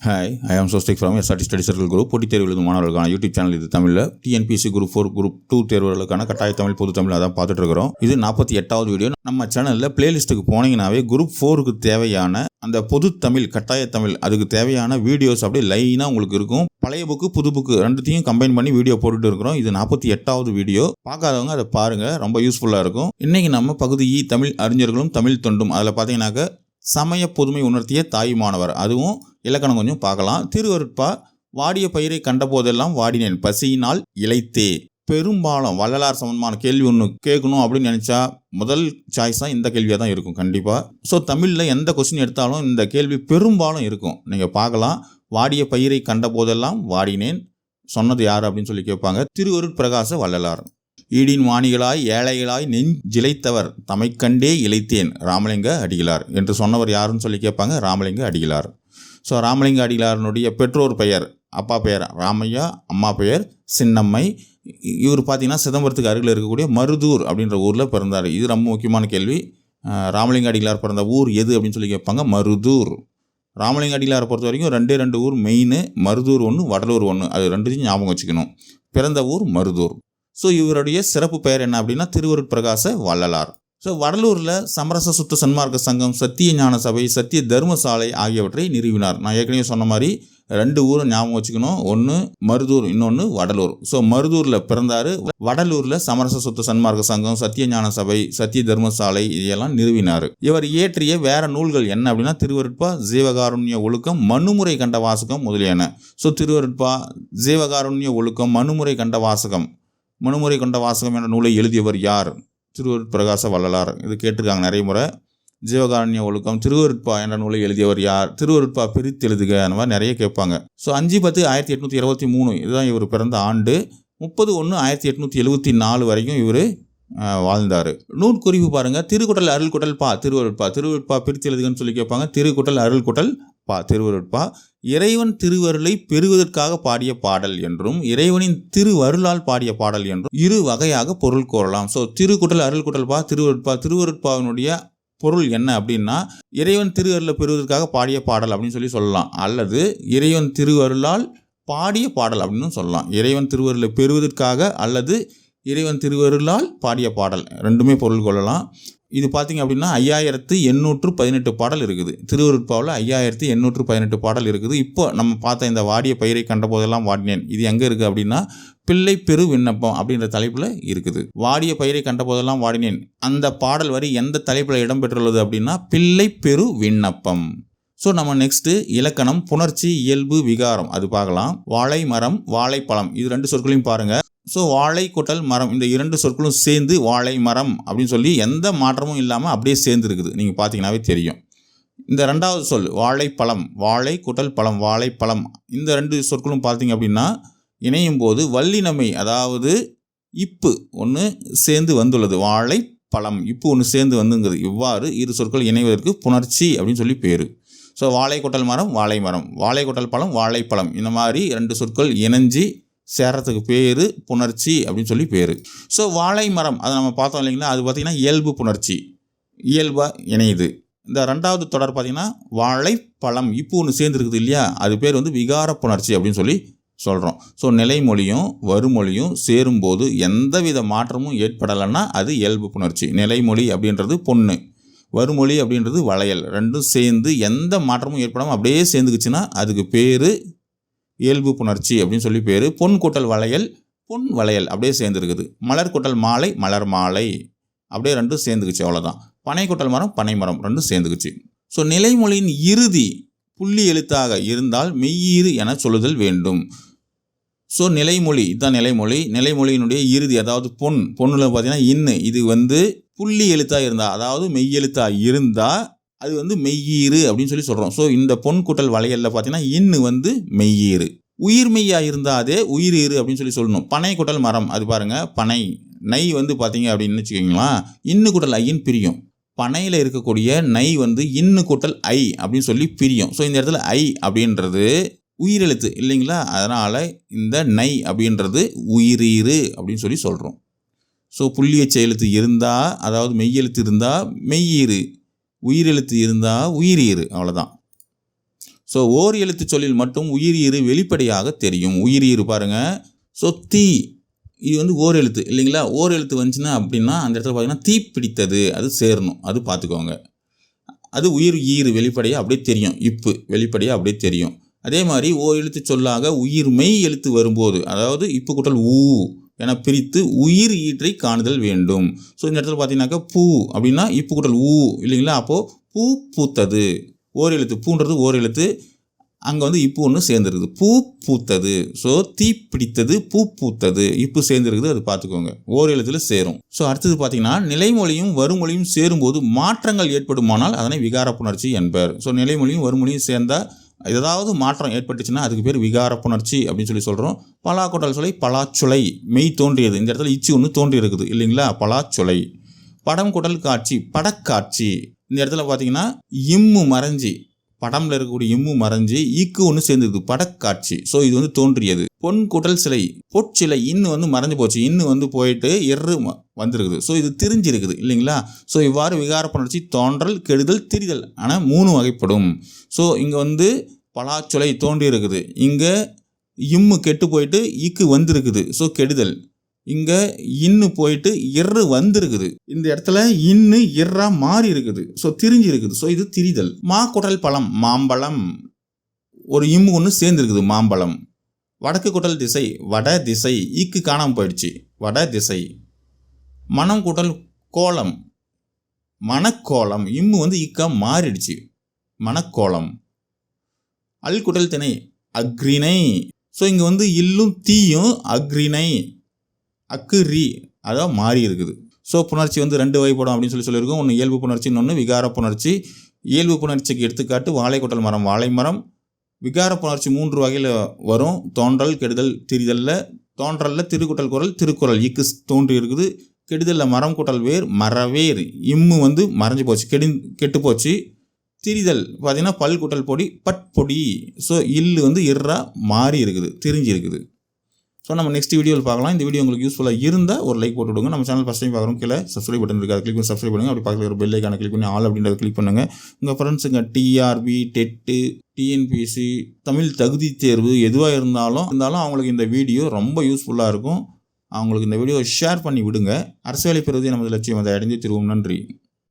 Hi I am சோஸ்டிக் from SRT study circle group போட்டித் தேர்வு எழுதும் மாணவர்களுக்கான யூடியூப் சேனல் இது தமிழில் TNPSC group four group two தேர்வுகளுக்கான கட்டாய தமிழ் பொது தமிழ் அதான் பார்த்துட்டு இருக்கிறோம். இது நாற்பத்தி எட்டாவது வீடியோ நம்ம சேனலில் பிளேலிஸ்ட்டுக்கு போனீங்கன்னாவே குரூப் ஃபோருக்கு தேவையான அந்த பொது தமிழ் கட்டாய தமிழ் அதுக்கு தேவையான வீடியோஸ் அப்படியே லைனாக உங்களுக்கு இருக்கும். பழைய புக்கு புது புக்கு ரெண்டுத்தையும் கம்பைன் பண்ணி வீடியோ போட்டுட்டு இருக்கிறோம். இது நாற்பத்தி எட்டாவது வீடியோ பார்க்காதவங்க அதை பாருங்கள் ரொம்ப யூஸ்ஃபுல்லாக இருக்கும். இன்றைக்கி நம்ம பகுதி இ தமிழ் அறிஞர்களும் தமிழ் தொண்டும். அதில் பார்த்தீங்கன்னாக்க சமய பொதுமை உணர்த்திய தாயுமானவர் அதுவும் இலக்கணம் கொஞ்சம் பார்க்கலாம். திருவருட்பா வாடிய பயிரை கண்டபோதெல்லாம் வாடினேன். பசியினால் இழைத்தே பெரும்பாலும் வள்ளலார் சம்பந்தமான கேள்வி ஒன்று கேட்கணும் அப்படின்னு நினச்சா முதல் சாய்ஸாக இந்த கேள்வியாக தான் இருக்கும் கண்டிப்பாக ஸோ தமிழில் எந்த கொஸ்டின் எடுத்தாலும் இந்த கேள்வி பெரும்பாலும் இருக்கும். நீங்கள் பார்க்கலாம். வாடிய பயிரை கண்டபோதெல்லாம் வாடினேன். சொன்னது யார் அப்படின்னு சொல்லி கேட்பாங்க. திருவருட்பிரகாச வள்ளலார். ஈடின் வாணிகளாய் ஏழைகளாய் நெஞ்சிலைத்தவர் தமைக்கண்டே இழைத்தேன் ராமலிங்க அடிகளார். என்று சொன்னவர் யாருன்னு சொல்லி கேட்பாங்க. ராமலிங்க அடிகளார். ஸோ ராமலிங்க அடிகளாரனுடைய பெற்றோர் பெயர் அப்பா பெயர் ராமையா அம்மா பெயர் சின்னம்மை. இவர் பார்த்தீங்கன்னா சிதம்பரத்துக்கு அருகில் இருக்கக்கூடிய மருதூர் அப்படின்ற ஊரில் பிறந்தார். இது ரொம்ப முக்கியமான கேள்வி. ராமலிங்க அடிகளார் பிறந்த ஊர் எது அப்படின்னு சொல்லி கேட்பாங்க மருதூர். ராமலிங்க அடிகளாரை பொறுத்த வரைக்கும் ரெண்டே ரெண்டு ஊர் மெயின் மருதூர் ஒன்று வடலூர் ஒன்று அது ரெண்டுத்தையும் ஞாபகம் வச்சுக்கணும். பிறந்த ஊர் மருதூர். ஸோ இவருடைய சிறப்பு பெயர் என்ன அப்படின்னா திருவருட்பிரகாச வள்ளலார். ஸோ வடலூரில் சமரச சுத்த சன்மார்க்க சங்கம் சத்திய ஞான சபை சத்திய தர்மசாலை ஆகியவற்றை நிறுவினார் நான் ஏற்கனவே சொன்ன மாதிரி ரெண்டு ஊரும் ஞாபகம் வச்சுக்கணும். ஒன்று மருதூர் இன்னொன்று வடலூர். ஸோ மருதூரில் பிறந்தார். வடலூரில் சமரச சுத்த சன்மார்க்க சங்கம் சத்திய ஞான சபை சத்திய தர்மசாலை இதையெல்லாம் நிறுவினார் இவர் இயற்றிய வேற நூல்கள் என்ன அப்படின்னா திருவருட்பா ஜீவகாருண்ய ஒழுக்கம் மனுமுறை கண்ட வாசகம் முதலியன. ஸோ திருவருட்பா ஜீவகாருண்ய ஒழுக்கம் மனுமுறை கண்ட வாசகம். மனுமுறை கொண்ட வாசகம் என்ற நூலை எழுதியவர் யார்? திருவருட் பிரகாச வள்ளலார். இது கேட்டிருக்காங்க நிறைய முறை. ஜீவகாரண்ய ஒழுக்கம் திருவருட்பா என்ற நூலை எழுதியவர் யார்? திருவருட்பா பிரித்து எழுதுக அந்த மாதிரி நிறைய கேட்பாங்க. ஸோ அஞ்சு பத்து ஆயிரத்தி எட்நூற்றி இருபத்தி மூணு இதுதான் இவர் பிறந்த ஆண்டு. முப்பது ஒன்று ஆயிரத்தி எட்நூற்றி எழுபத்தி நாலு வரைக்கும் இவர் வாழ்ந்தார். நூற்குறிப்பு பாருங்கள் திருக்குட்டல் அருள்குட்டல் பா திருவருட்பா. திருவருட்பா பிரித்து எழுதுகன்னு சொல்லி கேட்பாங்க. திருக்குட்டல் அருள்குட்டல் பா திருவருட்பா இறைவன் திருவருளை பெறுவதற்காக பாடிய பாடல் என்றும் இறைவனின் திருவருளால் பாடிய பாடல் என்றும் இரு வகையாக பொருள் கூறலாம் ஸோ திருக்குட்டல் அருள்குட்டல் பா திருவருட்பா திருவருட்பாவினுடைய பொருள் என்ன அப்படின்னா இறைவன் திருவருளை பெறுவதற்காக பாடிய பாடல் அப்படின்னு சொல்லி சொல்லலாம். அல்லது இறைவன் திருவருளால் பாடிய பாடல் அப்படின்னு சொல்லலாம். இறைவன் திருவருளை பெறுவதற்காக அல்லது இறைவன் திருவருளால் பாடிய பாடல். ரெண்டுமே பொருள் கொள்ளலாம். இது பார்த்தீங்க அப்படின்னா ஐயாயிரத்து எண்ணூற்று பதினெட்டு பாடல் இருக்குது. திருவருட்பாவில் ஐயாயிரத்து எண்ணூற்று பதினெட்டு பாடல் இருக்குது. இப்போ நம்ம பார்த்த இந்த வாடிய பயிரை கண்ட போதெல்லாம் வாடினேன். இது எங்கே இருக்குது அப்படின்னா பிள்ளை பெரு விண்ணப்பம் அப்படின்ற தலைப்பில் இருக்குது. வாடிய பயிரை கண்ட போதெல்லாம் வாடினேன். அந்த பாடல் வரி எந்த தலைப்பில் இடம்பெற்றுள்ளது அப்படின்னா பிள்ளை பெரு விண்ணப்பம். ஸோ நம்ம நெக்ஸ்ட்டு இலக்கணம் புணர்ச்சி இயல்பு விகாரம். அது பார்க்கலாம். வாழை மரம் வாழைப்பழம். இது ரெண்டு சொற்களையும் பாருங்கள் ஸோ வாழை கொட்டல் மரம் இந்த இரண்டு சொற்களும் சேர்ந்து வாழை மரம் அப்படின்னு சொல்லி எந்த மாற்றமும் இல்லாமல் அப்படியே சேர்ந்துருக்குது. நீங்கள் பார்த்தீங்கன்னாவே தெரியும். இந்த ரெண்டாவது சொல் வாழைப்பழம் வாழை குட்டல் பழம் வாழைப்பழம் இந்த ரெண்டு சொற்களும் பார்த்தீங்க அப்படின்னா இணையும் போது வல்லினமை அதாவது இப்பு ஒன்று சேர்ந்து வந்துள்ளது. வாழைப்பழம் இப்பு ஒன்று சேர்ந்து வந்துங்கிறது இவ்வாறு இரு சொற்கள் இணைவதற்கு புணர்ச்சி அப்படின்னு சொல்லி பேர். ஸோ வாழை கொட்டல் மரம் வாழை மரம். வாழை கொட்டல் பழம் வாழைப்பழம் இந்த மாதிரி ரெண்டு சொற்கள் இணைஞ்சு சேரத்துக்கு பேர் புணர்ச்சி அப்படின்னு சொல்லி பேர். ஸோ வாழை மரம் அதை நம்ம பார்த்தோம் இல்லைங்களா? அது பார்த்திங்கன்னா இயல்பு புணர்ச்சி. இயல்பாக இணையுது. இந்த ரெண்டாவது தொடர் பார்த்திங்கன்னா வாழைப்பழம். இப்போ ஒன்று சேர்ந்துருக்குது இல்லையா? அது பேர் வந்து விகார புணர்ச்சி அப்படின்னு சொல்லி சொல்கிறோம் ஸோ நிலைமொழியும் வருமொழியும் சேரும்போது எந்தவித மாற்றமும் ஏற்படலைன்னா அது இயல்பு புணர்ச்சி. நிலைமொழி அப்படின்றது பொண்ணு. வருமொழி அப்படின்றது வளையல். ரெண்டும் சேர்ந்து எந்த மாற்றமும் ஏற்படாமல் அப்படியே சேர்ந்துக்குச்சுன்னா அதுக்கு பேர் இயல்பு புணர்ச்சி அப்படின்னு சொல்லி பேர். பொன் கூட்டல் வளையல் பொன் வளையல் அப்படியே சேர்ந்துருக்குது. மலர் கூட்டல் மாலை மலர் மாலை. அப்படியே ரெண்டும் சேர்ந்துக்குச்சு அவ்வளோதான் பனை கூட்டல் மரம் பனை மரம் ரெண்டும் சேர்ந்துக்குச்சு. ஸோ நிலைமொழியின் இறுதி புள்ளி எழுத்தாக இருந்தால் மெய்யீறு என சொல்லுதல் வேண்டும். ஸோ நிலைமொழி இதுதான் நிலைமொழி. நிலைமொழியினுடைய இறுதி அதாவது பொன். பொண்ணில் பார்த்தீங்கன்னா இன்னு இது வந்து புள்ளி எழுத்தாக இருந்தால் அதாவது மெய்யெழுத்தாக இருந்தால் அது வந்து மெய்யீறு அப்படின்னு சொல்லி சொல்கிறோம் ஸோ இந்த பொன் கூட்டல் வளையலில் பார்த்தீங்கன்னா இன்னு வந்து மெய்யீறு. உயிர் மெய்யாக இருந்தால் அதே உயிர் இரு அப்படின்னு சொல்லி சொல்லணும். பனை குடல் மரம் அது பாருங்கள் பனை. நை வந்து பார்த்தீங்க அப்படின்னு வச்சுக்கிங்களா இன்னு கூட்டல் ஐயின் பிரியும். பனையில் இருக்கக்கூடிய நை வந்து இன்னு கூட்டல் ஐ அப்படின்னு சொல்லி பிரியும். ஸோ இந்த இடத்துல ஐ அப்படின்றது உயிரெழுத்து இல்லைங்களா? அதனால் இந்த நை அப்படின்றது உயிரீறு அப்படின்னு சொல்லி சொல்கிறோம் ஸோ புள்ளியச்ச எழுத்து இருந்தால் அதாவது மெய்யெழுத்து இருந்தால் மெய்யீறு உயிரெழுத்து இருந்தால் உயிரீறு அவ்வளோதான் ஸோ ஓர் எழுத்து சொல்லில் மட்டும் உயிரியீறு வெளிப்படையாக தெரியும். உயிரியீறு பாருங்கள் ஸோ தீ இது வந்து ஓர் எழுத்து இல்லைங்களா? ஓர் எழுத்து வந்துச்சுன்னா அப்படின்னா அந்த இடத்துல பார்த்தீங்கன்னா தீ பிடித்தது அது சேரணும் அது பார்த்துக்கோங்க. அது உயிர் ஈறு வெளிப்படையாக அப்படியே தெரியும் இப்பு வெளிப்படையாக அப்படியே தெரியும். அதே மாதிரி ஓர் எழுத்து சொல்லாக உயிர் மெய் எழுத்து வரும்போது அதாவது இப்பு கூட்டல் ஊ என பிரித்து உயிர் ஈற்றை காணுதல் வேண்டும். ஸோ இந்த இடத்துல பார்த்தீங்கன்னாக்கா பூ அப்படின்னா இப்பு கூட்டல் ஊ இல்லைங்களா? அப்போது பூ பூத்தது. ஓர் எழுத்து பூன்றது ஓர் எழுத்து அங்கே வந்து இப்பு ஒன்று சேர்ந்துருக்குது. பூ பூத்தது. ஸோ தீ பிடித்தது பூ பூத்தது. இப்பு சேர்ந்துருக்குது அது பார்த்துக்கோங்க. ஓர் எழுத்தில் சேரும். ஸோ அடுத்தது பார்த்தீங்கன்னா நிலைமொழியும் வருமொழியும் சேரும்போது மாற்றங்கள் ஏற்படுமானால் அதனை விகாரப்புணர்ச்சி என்பர். ஸோ நிலைமொழியும் வருமொழியும் சேர்ந்தால் ஏதாவது மாற்றம் ஏற்பட்டுச்சுன்னா அதுக்கு பேர் விகாரப்புணர்ச்சி அப்படின்னு சொல்லி சொல்கிறோம் பலாக்கொடல் சொலை பலாச்சுளை மெய் தோன்றியது. இந்த இடத்துல இச்சி ஒன்று தோன்றி இருக்குது இல்லைங்களா? பலாச்சுளை. படம் குடல் காட்சி படக்காட்சி. இந்த இடத்துல பார்த்தீங்கன்னா இம்மு மறைஞ்சி படம்ல இருக்கக்கூடிய இம்மு மறைஞ்சு ஈக்கு ஒன்று சேர்ந்துருக்குது படக்காட்சி. ஸோ இது வந்து தோன்றியது. பொன் குடல் சிலை பொற்சிலை இன்னு வந்து மறைஞ்சு போச்சு. இன்னு வந்து போயிட்டு எரு ம- வந்திருக்குது. ஸோ இது திரிஞ்சிருக்குது இல்லைங்களா? ஸோ இவ்வாறு விகார புணர்ச்சி தோன்றல் கெடுதல் திரிதல் ஆனால் மூணு வகைப்படும். ஸோ இங்கே வந்து பலாச்சுலை தோன்றி இருக்குது இங்கே இம்மு கெட்டு போயிட்டு ஈக்கு வந்திருக்குது. ஸோ கெடுதல். இங்கே இன்னு போயிட்டு இரு வந்திருக்குது. இந்த இடத்துல இன்னு எர்ரா மாறி இருக்குது. ஸோ திரிஞ்சு இருக்குது. ஸோ இது திரிதல். மா குடல் பழம் மாம்பழம். ஒரு இம்மு ஒன்று சேர்ந்துருக்குது மாம்பழம். வடக்கு குடல் திசை வட திசை. ஈக்கு காணாமல் போயிடுச்சு. வட திசை. மனம் குடல் கோலம். மணக்கோலம் இம்மு வந்து இக்கா மாறிடுச்சு. மணக்கோலம் அல்குடல் திணை அக்ரிணை ஸோ இங்கே வந்து இல்லும் தீயும் அக்ரிணை அக்கு ரீ அதான் மாறி இருக்குது. ஸோ புணர்ச்சி வந்து ரெண்டு வகைப்படும் அப்படின்னு சொல்லி சொல்லியிருக்கோம். ஒன்று இயல்பு புணர்ச்சி இன்னொன்று விகார புணர்ச்சி. இயல்பு புணர்ச்சிக்கு எடுத்துக்காட்டு வாழைக்கொட்டல் மரம். வாழை மரம் விகார புணர்ச்சி மூன்று வகையில் வரும். தோன்றல் கெடுதல் திரிதல்ல. தோன்றல்ல திருக்குட்டல் குரல் திருக்குறள். இக்கு தோன்றி இருக்குது. கெடுதலில் மரம் குட்டல் வேர் மரவேர். இம்மு வந்து மறைஞ்சு போச்சு. கெடி கெட்டு போச்சு. திரிதல் பார்த்தீங்கன்னா பல் குட்டல் பொடி பட்பொடி. ஸோ இல்லு வந்து இர்ரா மாறி இருக்குது திரிஞ்சு இருக்குது. ஸோ நம்ம நெக்ஸ்ட் வீடியோவில் பார்க்கலாம். இந்த வீடியோ உங்களுக்கு யூஸ்ஃபுல்லாக இருந்தால் ஒரு லைக் போட்டு விடுங்க. நம்ம சேனல் ஃபஸ்ட் டைம் பார்க்குறோம் கீழே சப்ஸ்கிரைப் பட்டன் இருக்குது அதை கிளிக் பண்ணி சப்ஸ்கிரைப் பண்ணுங்கள் அப்படி பார்க்குற இருக்கிற பெல் ஐக்கான கிளிக் பண்ணி ஆல் அப்படின்றத கிளிக் பண்ணுங்கள் உங்கள் ஃப்ரெண்ட்ஸுங்க டிஆர்பி டெட்டு டிஎன்பிஎஸ்சி தமிழ் தகுதி தேர்வு எதுவாக இருந்தாலும் இருந்தாலும் அவங்களுக்கு இந்த வீடியோ ரொம்ப யூஸ்ஃபுல்லாக இருக்கும். அவங்களுக்கு இந்த வீடியோ ஷேர் பண்ணி விடுங்க. அரசு வேலை பெறுவதே நமது லட்சியம். அதை அடைந்து திருவோம். நன்றி.